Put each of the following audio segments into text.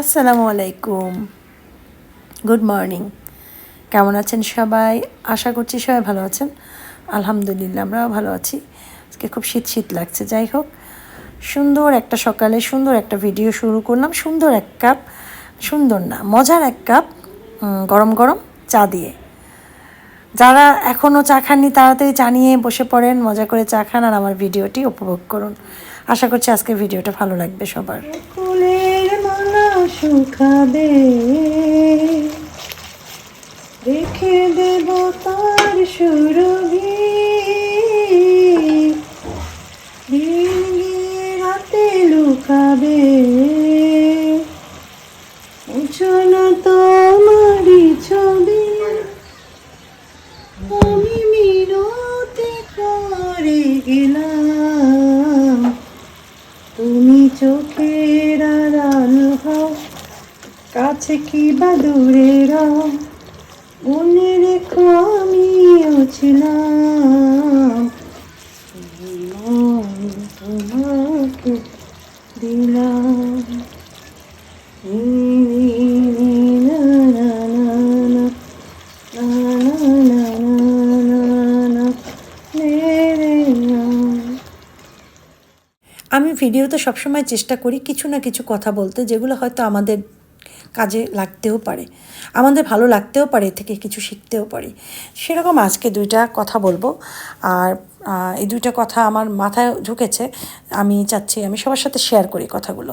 আসসালামু আলাইকুম। Good morning কেমন আছেন সবাই? আশা করছি সবাই ভালো আছেন। আলহামদুলিল্লাহ, আমরাও ভালো আছি। আজকে খুব শীত শীত লাগছে, যাই হোক। সুন্দর একটা সকালে সুন্দর একটা ভিডিও শুরু করলাম। সুন্দর এক কাপ সুন্দর না, মজার এক কাপ গরম গরম চা দিয়ে। যারা এখনও চা খাননি, তাড়াতাড়ি চা নিয়ে বসে পড়েন, মজা করে চা খান আর আমার ভিডিওটি উপভোগ করুন। আশা করছি আজকের ভিডিওটা ভালো লাগবে সবার। শুকাবে রেখে দেব তার সুরভি। দিন গিয়ে রাতে লুকাবে। চলো তোমারই ছবি। আমি মিনতি করে গেলাম। কাছে কি বা দূরে মনে রেখো আমিও ছিলাম তোমাকে দিলাম। আমি ভিডিওতে সবসময় চেষ্টা করি কিছু না কিছু কথা বলতে, যেগুলো হয়তো আমাদের কাজে লাগতেও পারে। আমাদের ভালো লাগতেও পারে থেকে কিছু শিখতেও পারি। সেরকম আজকে দুইটা কথা বলব। আর এই দুইটা কথা আমার মাথায় ঢুকেছে। আমি চাচ্ছি, আমি সবার সাথে শেয়ার করি কথাগুলো।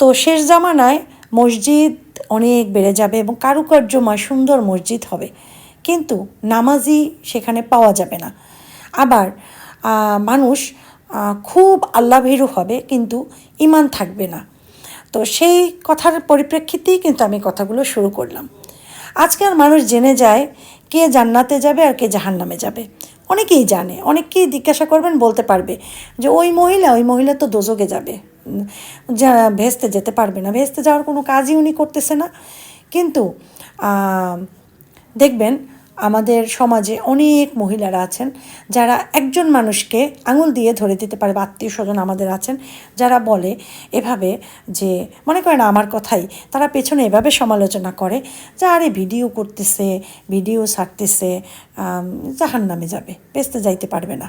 তো শেষ জামানায় মসজিদ অনেক বেড়ে যাবে এবং কারুকার্যময় সুন্দর মসজিদ হবে। কিন্তু নামাজি সেখানে পাওয়া যাবে না। আবার মানুষ খুব আল্লাভীরু হবে, কিন্তু ইমান থাকবে না। তো সেই কথার পরিপ্রেক্ষিতেই কিন্তু আমি কথাগুলো শুরু করলাম। আজকাল মানুষ জেনে যায় কে জান্নাতে যাবে আর কে জাহান্নামে যাবে। অনেকেই জানে অনেককেই জিজ্ঞাসা করবেন বলতে পারবে যে ওই মহিলা ওই মহিলা তো দোজকে যাবে। উম, যা ভেস্তে যেতে পারবে না ভেস্তে যাওয়ার কোনো কাজই উনি করতেছে না। কিন্তু দেখবেন আমাদের সমাজে অনেক মহিলারা আছেন যারা একজন মানুষকে আঙুল দিয়ে ধরে দিতে পারে বা আত্মীয় স্বজন আমাদের আছেন যারা বলে এভাবে যে, মনে করেন আমার কথাই, তারা পেছনে এভাবে সমালোচনা করে যে, আরে, ভিডিও করতেছে, ভিডিও ছাড়তেছে জাহান নামে যাবে বেসতে যাইতে পারবে না।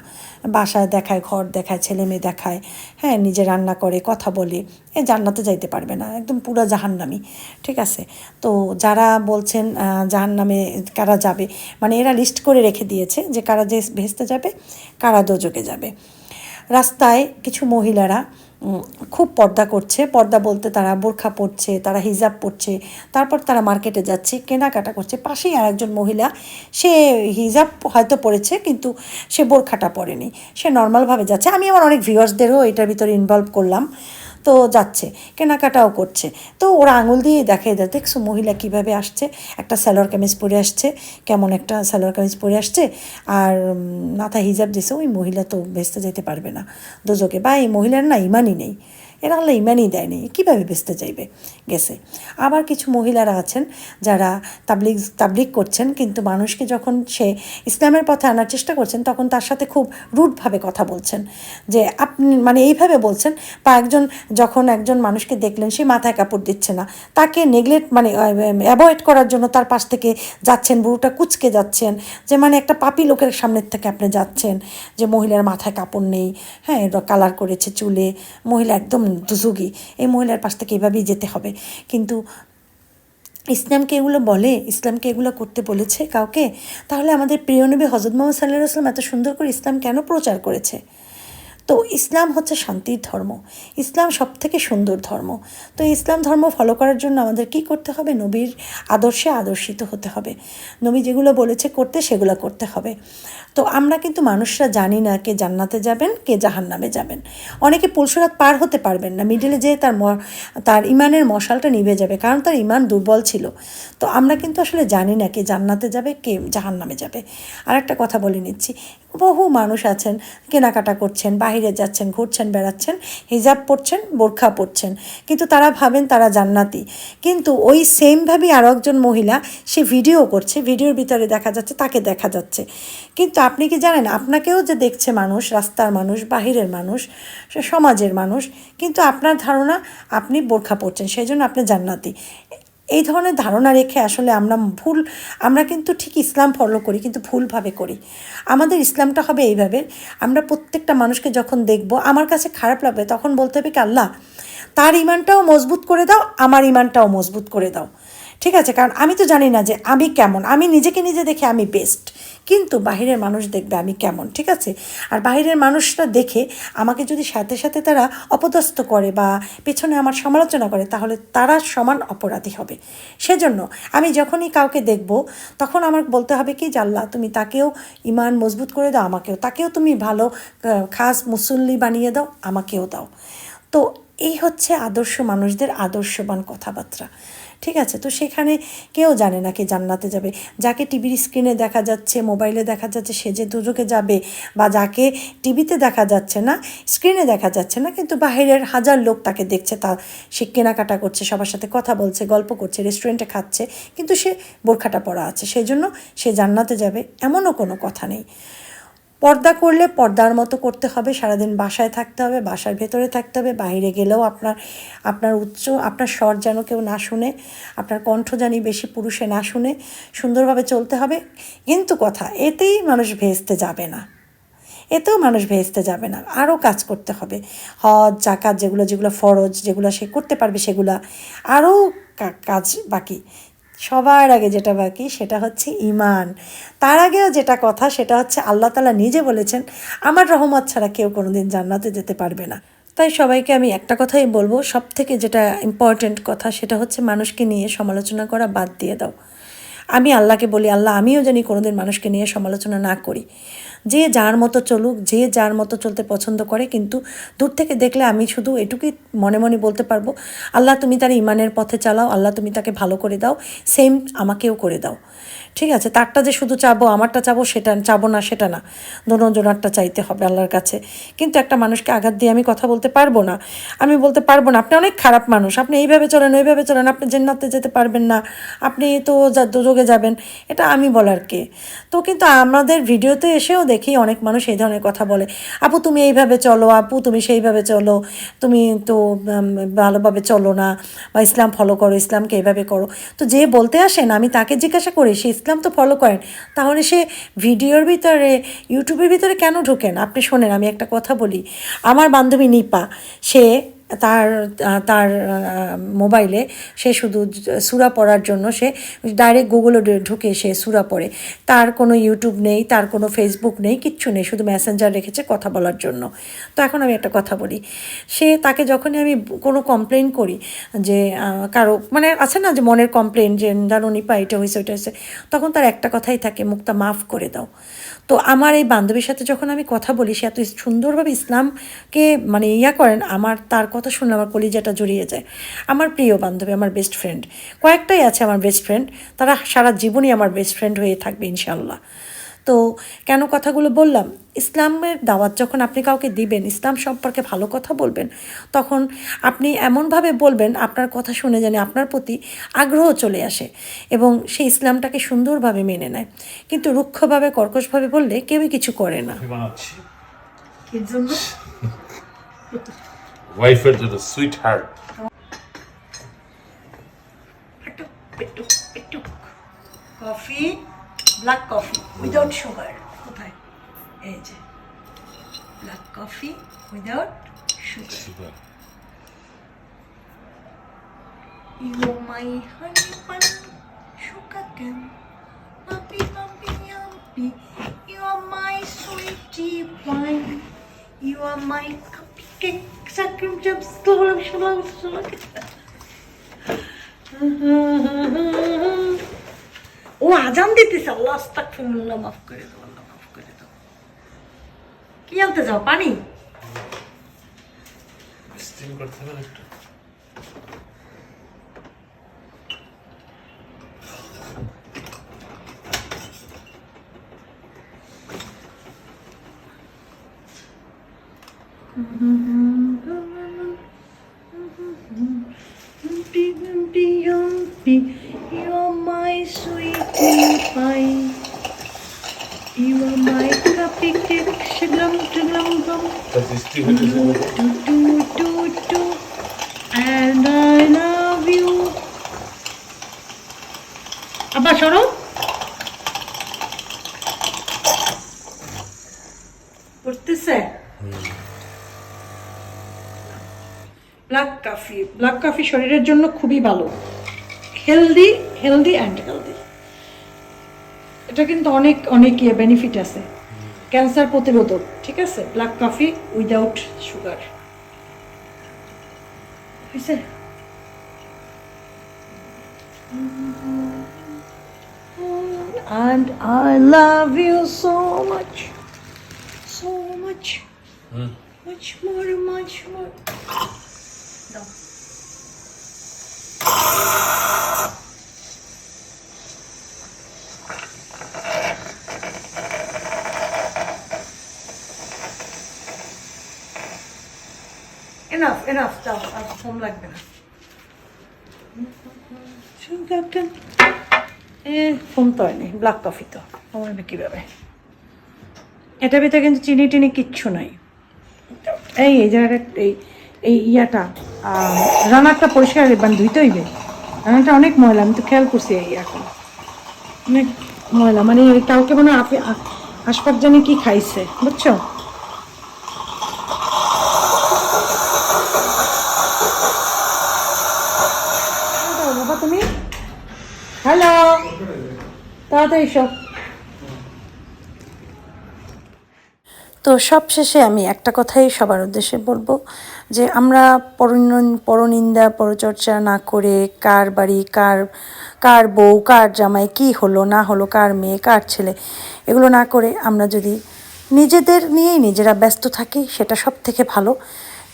বাসায় দেখায়, ঘর দেখায়, ছেলে মেয়ে দেখায় হ্যাঁ নিজে রান্না করে, কথা বলে, এ জান্নাতে যাইতে পারবে না, একদম পুরো জাহান্নামি, ঠিক আছে? তো যারা বলছেন জাহান নামে কারা যাবে মানে এরা লিস্ট করে রেখে দিয়েছে যে কারা যে ভেস্তে যাবে, কারা দোজকে যাবে। রাস্তায় কিছু মহিলারা খুব পর্দা করছে। পর্দা বলতে তারা বোরখা পরছে, তারা হিজাব পরছে, তারপর তারা মার্কেটে যাচ্ছে, কেনাকাটা করছে। পাশেই আর একজন মহিলা, সে হিজাব হয়তো পরেছে, কিন্তু সে বোরখাটা পরেনি। সে নর্মালভাবে যাচ্ছে। আমি আমার অনেক ভিউয়ার্সদেরও এটার ভিতরে ইনভলভ করলাম। তো যাচ্ছে, কেনাকাটাও করছে। তো ওরা আঙুল দিয়ে দেখে দেয় দেখছ মহিলা কীভাবে আসছে? একটা স্যালোয়ার কামিজ পরে আসছে, কেমন একটা স্যালোয়ার কামিজ পরে আসছে। আর মাথা হিজাব দিছে, ওই মহিলা তো ভেস্তে যেতে পারবে না। দোজকে, বা এই মহিলার না ইমানই নেই। এরা আল্লাহ ইমানই দেয়নি কীভাবে বেচতে চাইবে? গেছে। আবার কিছু মহিলারা আছেন যারা তাবলিগ তাবলিগ করছেন, কিন্তু মানুষকে যখন সে ইসলামের পথে আনার চেষ্টা করছেন, তখন তার সাথে খুব রুটভাবে কথা বলছেন। যে আপনি মানে এইভাবে বলছেন, বা একজন, যখন একজন মানুষকে দেখলেন, সে মাথায় কাপড় দিচ্ছে না। তাকে নেগলেক্ট মানে অ্যাভয়েড করার জন্য তার পাশ থেকে যাচ্ছেন, বুড়োটা কুচকে যাচ্ছেন। যে মানে একটা পাপি লোকের সামনের থেকে আপনি যাচ্ছেন, যে মহিলার মাথায় কাপড় নেই। হ্যাঁ কালার করেছে চুলে। মহিলা একদম দুজুগি এই মহিলার পাশ থেকে এভাবেই যেতে হবে। কিন্তু ইসলামকে এগুলো বলে, ইসলামকে এগুলো করতে বলেছে কাউকে? তাহলে আমাদের প্রিয় নবী হজরত মোহাম্মদ সাল্লাহ আসলাম এত সুন্দর করে ইসলাম কেন প্রচার করেছে? তো ইসলাম হচ্ছে শান্তির ধর্ম। ইসলাম সব থেকে সুন্দর ধর্ম। তো ইসলাম ধর্ম ফলো করার জন্য আমাদের কি করতে হবে? নবীর আদর্শে আদর্শিত হতে হবে। নবী যেগুলো বলেছে করতে সেগুলো করতে হবে। তো আমরা কিন্তু মানুষরা জানি না কে জান্নাতে যাবেন, কে জাহান্নামে যাবেন। অনেকে পুলসরাত পার হতে পারবেন না। মিডিলে যেয়ে তার তার ইমানের মশালটা নিভে যাবে, কারণ তার ইমান দুর্বল ছিল। তো আমরা কিন্তু আসলে জানি না কে জান্নাতে যাবে, কে জাহান্নামে যাবে। আর একটা কথা বলে নিচ্ছি। বহু মানুষ আছেন, কেনাকাটা করছেন বাইরে যাচ্ছেন, ঘুরছেন, বেড়াচ্ছেন, হিজাব পরছেন, বোরখা পরছেন। কিন্তু তারা ভাবেন তারা জান্নাতি। কিন্তু ওই সেমভাবেই আরও একজন মহিলা, সে ভিডিও করছে ভিডিওর ভিতরে দেখা যাচ্ছে, তাকে দেখা যাচ্ছে। কিন্তু আপনি কি জানেন, আপনাকেও যে দেখছে মানুষ, রাস্তার মানুষ, বাহিরের মানুষ সমাজের মানুষ, কিন্তু আপনার ধারণা, আপনি বোরখা পরছেন, সেই জন্য আপনি জান্নাতি। এই ধরনের ধারণা রেখে আসলে আমরা ভুল, আমরা কিন্তু ঠিক ইসলাম ফলো করি, কিন্তু ভুলভাবে করি। আমাদের ইসলামটা হবে এইভাবে, আমরা প্রত্যেকটা মানুষকে যখন দেখব, আমার কাছে খারাপ লাগবে, তখন বলতে হবে কি, আল্লাহ, তার ইমানটাও মজবুত করে দাও, আমার ইমানটাও মজবুত করে দাও। ঠিক আছে, কারণ আমি তো জানি না যে আমি কেমন। আমি নিজেকে নিজে দেখে আমি বেস্ট কিন্তু বাহিরের মানুষ দেখবে আমি কেমন, ঠিক আছে? আর বাহিরের মানুষরা দেখে আমাকে যদি সাথে সাথে তারা অপদস্থ করে বা পেছনে আমার সমালোচনা করে, তাহলে তারা সমান অপরাধী হবে। সেজন্য আমি যখনই কাউকে দেখব, তখন আমার বলতে হবে কি আল্লাহ, তুমি তাকেও ইমান মজবুত করে দাও, আমাকেও। তাকেও তুমি ভালো খাস মুসল্লি বানিয়ে দাও, আমাকেও দাও। তো এই হচ্ছে আদর্শ মানুষদের আদর্শবান কথাবার্তা। ঠিক আছে? তো সেখানে কেউ জানে না কে জান্নাতে যাবে। যাকে টিভির স্ক্রিনে দেখা যাচ্ছে মোবাইলে দেখা যাচ্ছে, সে যে দুজকে যাবে বা যাকে টিভিতে দেখা যাচ্ছে না স্ক্রিনে দেখা যাচ্ছে না, কিন্তু বাইরের হাজার লোক তাকে দেখছে, তা সে কেনাকাটা করছে, সবার সাথে কথা বলছে, গল্প করছে রেস্টুরেন্টে খাচ্ছে, কিন্তু সে বোরখাটা পরা আছে। সেই জন্য সে জান্নাতে যাবে, এমনও কোনো কথা নেই। পর্দা করলে পর্দার মতো করতে হবে, সারাদিন বাসায় থাকতে হবে, বাসার ভেতরে থাকতে হবে, বাইরে গেলেও আপনার আপনার উচ্চ, আপনার স্বর যেন কেউ না শুনে, আপনার কণ্ঠ জানি বেশি পুরুষে না শুনে, সুন্দরভাবে চলতে হবে। কিন্তু কথা, এতেই মানুষ ভেস্তে যাবে না। এতেও মানুষ ভেস্তে যাবে না। আরও কাজ করতে হবে। হজ, জাকাত যেগুলো যেগুলো ফরজ, যেগুলো সে করতে পারবে সেগুলা। আরও কাজ বাকি। সবার আগে যেটা বাকি সেটা হচ্ছে ইমান তার আগেও যেটা কথা সেটা হচ্ছে আল্লাহ তালা নিজে বলেছেন, আমার রহমত ছাড়া কেউ কোনোদিন জান্নাতে যেতে পারবে না। তাই সবাইকে আমি একটা কথাই বলব সব থেকে যেটা ইম্পর্ট্যান্ট কথা সেটা হচ্ছে মানুষকে নিয়ে সমালোচনা করা বাদ দিয়ে দাও। আমি আল্লাহকে বলি, আল্লাহ, আমিও জানি কোনোদিন মানুষকে নিয়ে সমালোচনা না করি। যে যার মতো চলুক, যে যার মতো চলতে পছন্দ করে, কিন্তু দূর থেকে দেখলে আমি শুধু এটুকুই মনে মনে বলতে পারব, আল্লাহ তুমি তার ইমানের পথে চালাও, আল্লাহ তুমি তাকে ভালো করে দাও সেম আমাকেও করে দাও। ঠিক আছে? তারটা যে শুধু চাবো, আমারটা চাবো, সেটা চাবো না, সেটা না। দোনো জোনারটা চাইতে হবে আল্লাহর কাছে। কিন্তু একটা মানুষকে আঘাত দিয়ে আমি কথা বলতে পারব না। আমি বলতে পারব না, আপনি অনেক খারাপ মানুষ, আপনি এইভাবে চলেন, ওইভাবে চলেন, আপনি জেন্নাতে যেতে পারবেন না, আপনি তো যা- দুযোগে যাবেন, এটা আমি বলার কে? তো কিন্তু আমাদের ভিডিওতে এসেও দেখি অনেক মানুষ এই ধরনের কথা বলে। আপু, তুমি এইভাবে চলো, আপু, তুমি সেইভাবে চলো, তুমি তো ভালোভাবে চলো না, বা ইসলাম ফলো করো, ইসলামকে এইভাবে করো। তো যে বলতে আসেন আমি তাকে জিজ্ঞাসা করি, সে ইসলাম তো ফলো করেন? তাহলে সে ভিডিওর ভিতরে ইউটিউবের ভিতরে কেন ঢোকেন? আপনি শোনেন, আমি একটা কথা বলি। আমার বান্ধবী নিপা, সে তার তার মোবাইলে সে শুধু সুরা পড়ার জন্য সে ডাইরেক্ট গুগলে ঢুকে সে সুরা পড়ে। তার কোনো ইউটিউব নেই, তার কোনো ফেসবুক নেই, কিচ্ছু নেই, শুধু মেসেঞ্জার রেখেছে কথা বলার জন্য। তো এখন আমি একটা কথা বলি, সে তাকে যখনই আমি কোনো কমপ্লেন করি যে কারও মানে আছে না যে মনের কমপ্লেন যে, জানো নিপা, এটা হয়েছে ওইটা হয়েছে তখন তার একটা কথাই থাকে, মুখটা মাফ করে দাও। তো আমার এই বান্ধবীর সাথে যখন আমি কথা বলি, সে এত সুন্দরভাবে ইসলামকে মানে ইয়া করেন, আমার তার কথা শুনলে আমার কলিজাটা জড়িয়ে যায়। আমার প্রিয় বান্ধবী, আমার বেস্ট ফ্রেন্ড কয়েকটাই আছে আমার বেস্ট ফ্রেন্ড তারা সারা জীবনই আমার বেস্ট ফ্রেন্ড হয়ে থাকবে ইনশাল্লাহ তো কেন কথাগুলো বললাম? ইসলামের দাওয়াত যখন আপনি কাউকে দিবেন ইসলাম সম্পর্কে ভালো কথা বলবেন তখন আপনি এমনভাবে বলবেন আপনার কথা শুনে জানি আপনার প্রতি আগ্রহ চলে আসে এবং সেই ইসলামটাকে সুন্দরভাবে মেনে নেয়। কিন্তু রুক্ষভাবে কর্কশভাবে বললে কেউই কিছু করে না। এর জন্য? ওয়াইফের জন্য sweetheart. Coffee black coffee. Without sugar কোথায় এই যে black coffee without sugar You my honey bun, sugar cane, puppy puppy yumpy. You are my sweetie wine. You are my cupcake, sucker jumps, slow, slow, slow. ও আজান দিতেছে আল্লাহ আস্তাক ফিরুল্লাহ মাফ করে দাও আল্লাহ মাফ করে দাও কি আনতে যাও পানি করতে হবে একটু Be pie. You are my cupcake, shiglum, shiglum, glum. Das ist die Hütte. Do, do, do, do. And I love you. আবার সরো পড়তেছে ব্ল্যাক কফি ব্ল্যাক কফি শরীরের জন্য খুবই ভালো হেলদি হেলদি অ্যান্ড হেলদি এটা কিন্তু অনেক অনেক ইয়ে বেনিফিট আছে। ক্যান্সার প্রতিরোধক ঠিক আছে? ব্ল্যাক কফি উইদাউট সুগার হয়েছে? And I love you so much, so much, much more, much more. Enough, enough, দাও আর ফোম লাগবে না এ ফোম তো হয়নি ব্ল্যাক কফি তো আমার কীভাবে এটার ভিতরে কিন্তু চিনি টিনি কিচ্ছু নাই এই এই জায়গাটা এই এই ইয়াটা আহ, রান্নাটা পরিষ্কার মানে ধুইতে হইবে রান্নাটা অনেক ময়লা আমি তো খেয়াল করছি এই এখন অনেক ময়লা মানে কালকে মনে হয় হাসপাত জানি কি খাইছে বুঝছ কোথায় বাবা তুমি হ্যালো তাড়াতাড়ি সব। তো সব শেষে আমি একটা কথাই সবার উদ্দেশ্যে বলব যে আমরা পরনিন- পরনিন্দা, পরচর্চা না করে কার বাড়ি, কার কার বউ, কার জামাই, কি হলো, না হলো, কার মেয়ে, কার ছেলে, এগুলো না করে আমরা যদি নিজেদের নিয়েই নিজেরা ব্যস্ত থাকি, সেটা সব থেকে ভালো।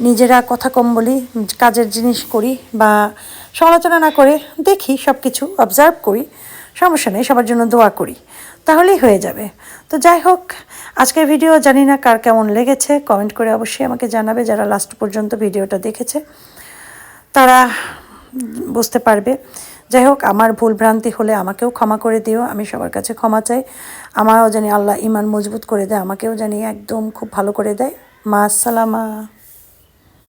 নিজেরা কথা কম বলি, কাজের জিনিস করি বা সমালোচনা না করে দেখি সব কিছু অবজার্ভ করি। সমস্যা নেই, সবার জন্য দোয়া করি। তাহলেই হয়ে যাবে। তো যাই হোক, আজকের ভিডিও জানি না কার কেমন লেগেছে কমেন্ট করে অবশ্যই আমাকে জানাবে যারা লাস্ট পর্যন্ত ভিডিওটা দেখেছে। তারা বুঝতে পারবে। যাই হোক, আমার ভুল ভ্রান্তি হলে আমাকেও ক্ষমা করে দিও, আমি সবার কাছে ক্ষমা চাই। আমারও জানি আল্লাহ ইমান মজবুত করে দেয়, আমাকেও জানি একদম খুব ভালো করে দেয়। মা আসসালামা।